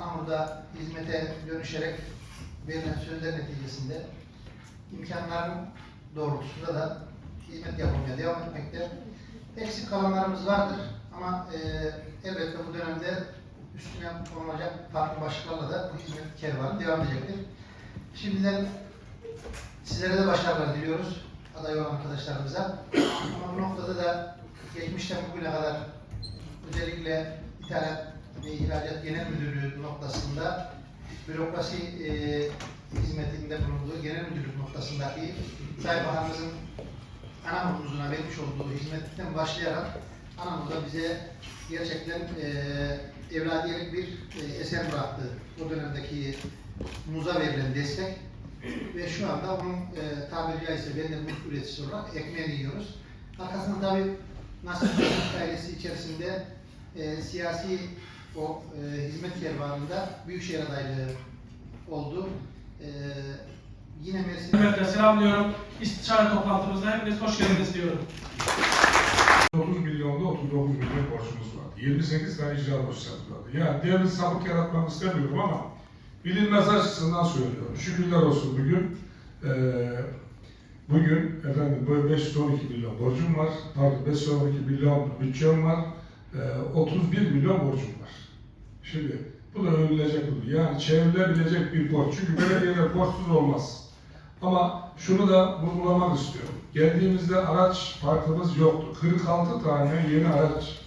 Anamur'da hizmete dönüşerek verilen sözler neticesinde imkanların doğrultusunda da hizmet yapmaya devam etmekte. Eksik kalanlarımız vardır ama e, elbette bu dönemde üstüne konulacak farklı başlıklarla da bu hizmet kervanı devam edecektir. Şimdiden sizlere de başarılar diliyoruz aday olan arkadaşlarımıza. Ama bu noktada da geçmişten bugüne kadar özellikle ithalat ve ihracat genel müdürlüğü noktasında bürokrasi e, hizmetinde bulunduğu genel müdürlük noktasındaki Sayın Bakanımızın Anamur'umuzuna vermiş olduğu hizmetten başlayarak Anamur'da bize gerçekten e, evladiyelik bir e, eser bıraktı. O dönemdeki muza verilen destek ve şu anda onun e, tabiri caizse ben de üreticisi olarak ekmeğini yiyoruz. Arkasında tabii Hizmet ailesi içerisinde e, siyasi o e, hizmet kervanında Büyükşehir adaylığı oldu. E, yine Mersin Hürmetle selamlıyorum. İstişare toplantımızda hepiniz hoş geldiniz diyorum. 30 milyonda 39 milyon borcumuz var. 28 tane icra dosyası vardı. Yani devlet sabık yaratmak istemiyorum ama bilinmez açısından söylüyorum. Şükürler olsun bugün. eee, bugün efendim böyle 512 milyon borcum var. Pardon 512 milyon bütçem var. Eee, 31 milyon borcum var. Şimdi bu da övülecek bu. Yani çevrilebilecek bir borç. Çünkü belediyeler borçsuz olmaz. Ama şunu da vurgulamak istiyorum. Geldiğimizde araç parkımız yoktu. 46 tane yeni araç.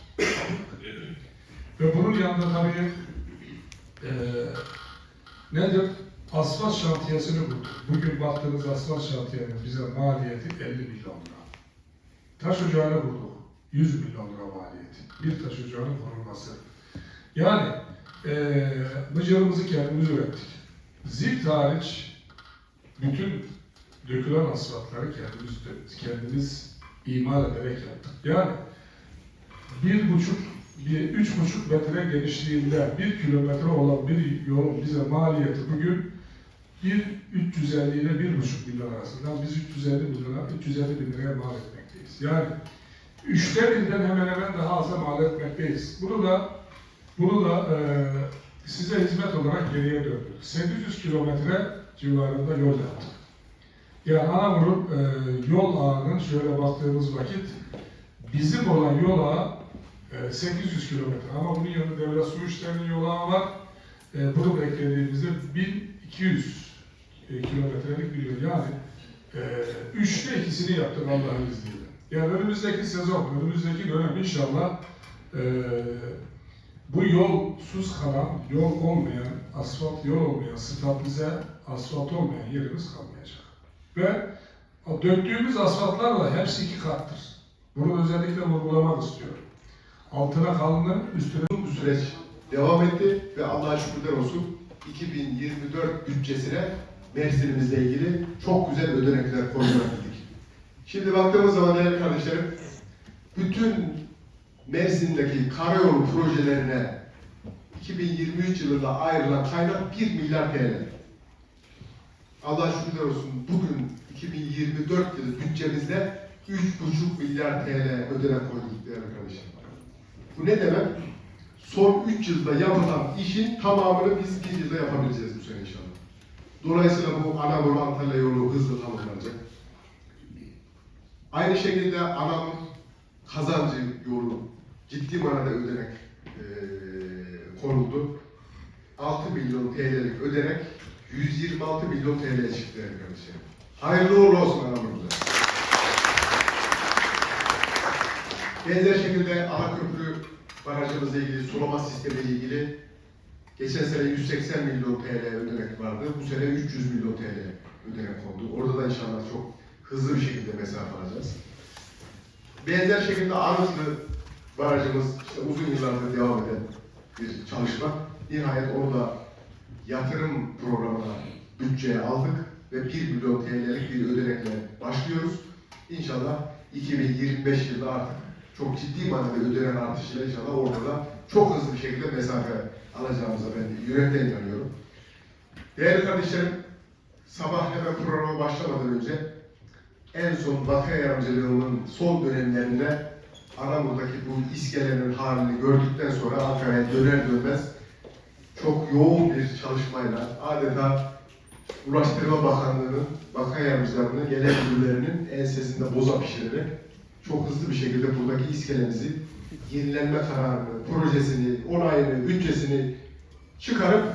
Ve bunun yanında tabii eee nedir? Asfalt şantiyesini kurduk. Bugün baktığınız asfalt şantiyenin bize maliyeti 50 milyon lira. Taş ocağını kurduk. 100 milyon lira maliyeti. Bir taş ocağının kurulması. Yani eee mıcırımızı kendimiz ürettik. Zift hariç bütün dökülen asfaltları kendimiz kendimiz imal ederek yaptık. Yani bir buçuk, bir üç buçuk metre genişliğinde bir kilometre olan bir yolun bize maliyeti bugün bir 350 ile bir buçuk milyon arasında biz 350 milyona 350 bin liraya mal etmekteyiz. Yani üçte birden hemen hemen daha aza mal etmekteyiz. Bunu da bunu da eee size hizmet olarak geriye döndük. 800 kilometre civarında yol yaptık. Yani Anamur'un e, yol ağının şöyle baktığımız vakit bizim olan yol ağı e, 800 kilometre ama bunun yanında devlet su işlerinin yol ağı var. E, bunu da eklediğimizde 1200 e, kilometrelik bir yol. Yani e, üçte ikisini yaptık Allah'ın izniyle. Yani önümüzdeki sezon, önümüzdeki dönem inşallah e, bu yol sus kalan, yol olmayan, asfalt yol olmayan, stabilize asfalt olmayan yerimiz kalmayacak. Ve döktüğümüz asfaltlar da hepsi iki kattır. Bunu özellikle vurgulamak istiyorum. Altına kalını, üstüne Bu süreç devam etti ve Allah'a şükürler olsun 2024 bütçesine Mersin'imizle ilgili çok güzel ödenekler koyabildik. Şimdi baktığımız zaman değerli kardeşlerim, bütün Mersin'deki karayolu projelerine 2023 yılında ayrılan kaynak 1 milyar TL. Allah'a şükürler olsun bugün 2024 yılı bütçemizde 3,5 milyar TL ödenek koyduk değerli kardeşlerim. Bu ne demek? Son 3 yılda yapılan işin tamamını biz bir yılda yapabileceğiz bu sene inşallah. Dolayısıyla bu Anadolu Antalya yolu hızlı tamamlanacak. Aynı şekilde Anadolu kazancı yolu ciddi manada ödenek eee konuldu. 6 milyon TL'lik ödenek 126 milyon TL çıktı arkadaşlar. Hayırlı uğurlu olsun Anadolu'da. Benzer şekilde Alaköprü barajımızla ilgili, sulama sistemiyle ilgili geçen sene 180 milyon TL ödenek vardı. Bu sene 300 milyon TL ödenek oldu. Orada da inşallah çok hızlı bir şekilde mesafe alacağız. Benzer şekilde Arızlı barajımız işte uzun yıllardır devam eden bir çalışma. Nihayet orada yatırım programına bütçeye aldık ve 1 milyon TL'lik bir ödenekle başlıyoruz. İnşallah 2025 yılında artık çok ciddi manada ödenen artışıyla inşallah orada da çok hızlı bir şekilde mesafe alacağımıza ben yürekten inanıyorum. Değerli kardeşlerim, sabah hemen programa başlamadan önce en son Batı Yardımcılığımın son dönemlerinde Anamur'daki bu iskelenin halini gördükten sonra Ankara'ya döner dönmez çok yoğun bir çalışmayla adeta Ulaştırma Bakanlığı'nın bakan yardımcılarının, genel müdürlerinin ensesinde boza pişirerek çok hızlı bir şekilde buradaki iskelemizi yenilenme kararını, projesini, onayını, bütçesini çıkarıp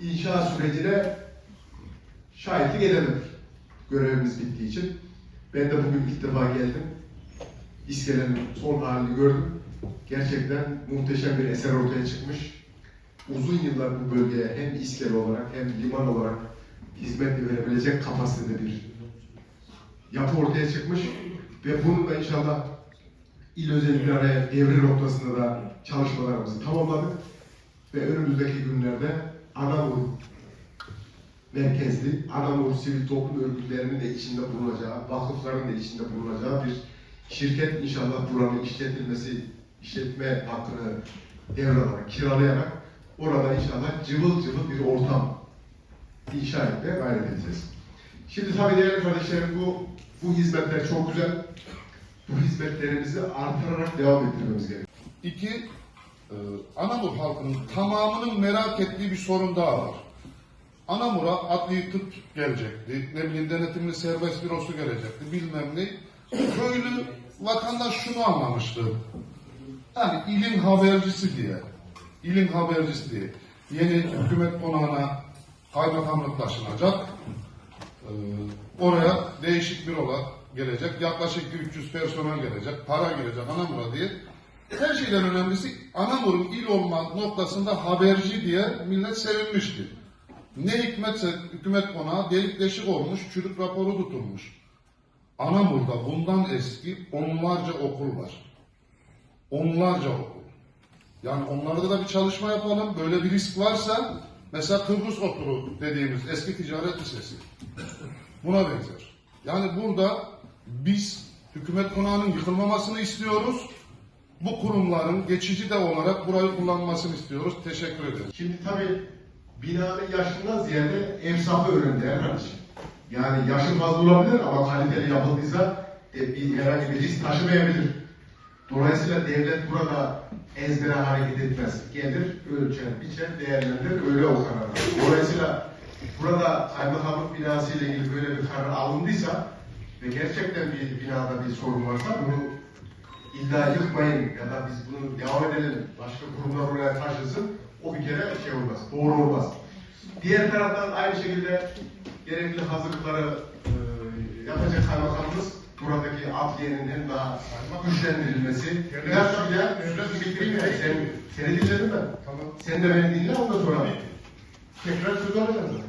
inşaat sürecine şahitlik edemedik. Görevimiz bittiği için. Ben de bugün ilk defa geldim. İskelenin son halini gördüm. Gerçekten muhteşem bir eser ortaya çıkmış. Uzun yıllar bu bölgeye hem iskele olarak hem liman olarak hizmet verebilecek kapasitede bir yapı ortaya çıkmış. Ve bunu da inşallah il özel bir araya devri noktasında da çalışmalarımızı tamamladık. Ve önümüzdeki günlerde Anamur merkezli, Anamur sivil toplum örgütlerinin de içinde bulunacağı, vakıfların da içinde bulunacağı bir şirket inşallah buranın işletilmesi, işletme hakkını devralarak, kiralayarak orada inşallah cıvıl cıvıl bir ortam inşa etmeye gayret edeceğiz. Şimdi tabii değerli kardeşlerim bu, bu hizmetler çok güzel. Bu hizmetlerimizi artırarak devam ettirmemiz gerekiyor. İki, e, Anamur halkının tamamının merak ettiği bir sorun daha var. Anamur'a adli tıp gelecekti, ne bileyim denetimli serbest bürosu gelecekti, bilmem ne. Köylü vatandaş şunu anlamıştı. Yani ilin habercisi diye, ilin habercisi diye yeni hükümet konağına kaymakamlık taşınacak. Ee, oraya değişik bürolar gelecek. Yaklaşık 300 personel gelecek. Para gelecek Anamur'a diye. Her şeyden önemlisi Anamur'un il olma noktasında haberci diye millet sevinmişti. Ne hikmetse hükümet konağı delik deşik olmuş, çürük raporu tutulmuş. Anamur'da bundan eski onlarca okul var. Onlarca okul. Yani onlarda da bir çalışma yapalım. Böyle bir risk varsa mesela Kıbrıs Okulu dediğimiz eski ticaret lisesi. Buna benzer. Yani burada biz hükümet konağının yıkılmamasını istiyoruz. Bu kurumların geçici de olarak burayı kullanmasını istiyoruz. Teşekkür ederim. Şimdi tabii binanın yaşından ziyade evsafı önemli kardeşim. Yani yaşı fazla olabilir ama kaliteli yapıldıysa e, bir herhangi bir risk taşımayabilir. Dolayısıyla devlet burada ezbere hareket etmez. Gelir, ölçer, biçer, değerlendirir, öyle o karar. Dolayısıyla burada kaymakamlık binası ile ilgili böyle bir karar alındıysa ve gerçekten bir binada bir sorun varsa bunu illa yıkmayın ya da biz bunu devam edelim, başka kurumlar oraya taşısın, o bir kere şey olmaz, doğru olmaz. Diğer taraftan aynı şekilde gerekli hazırlıkları e, yapacak kaymakamımız buradaki adliyenin hem daha güçlendirilmesi. Biraz sonra sözü bitireyim ya, sen, seni dinledim ben. Tamam. Sen de beni dinle, ondan sonra tekrar söz alacağım.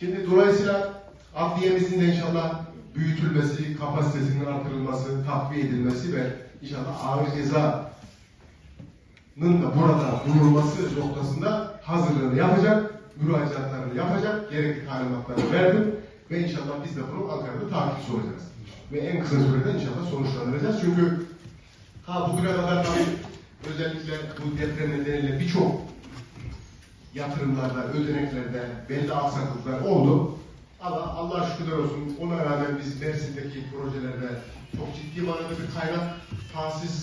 Şimdi dolayısıyla adliyemizin de inşallah büyütülmesi, kapasitesinin artırılması, takviye edilmesi ve inşallah ağır cezanın da burada durulması noktasında hazırlığını yapacak, müracaatlarını yapacak, gerekli talimatları verdim ve inşallah biz de bunu Ankara'da takipçi olacağız. Ve en kısa sürede inşallah sonuçlandıracağız. Çünkü ha bugüne kadar tabii özellikle bu deprem nedeniyle birçok yatırımlarda, ödeneklerde belli aksaklıklar oldu. Ama Allah şükürler olsun ona rağmen biz Mersin'deki projelerde çok ciddi manada bir kaynak tahsis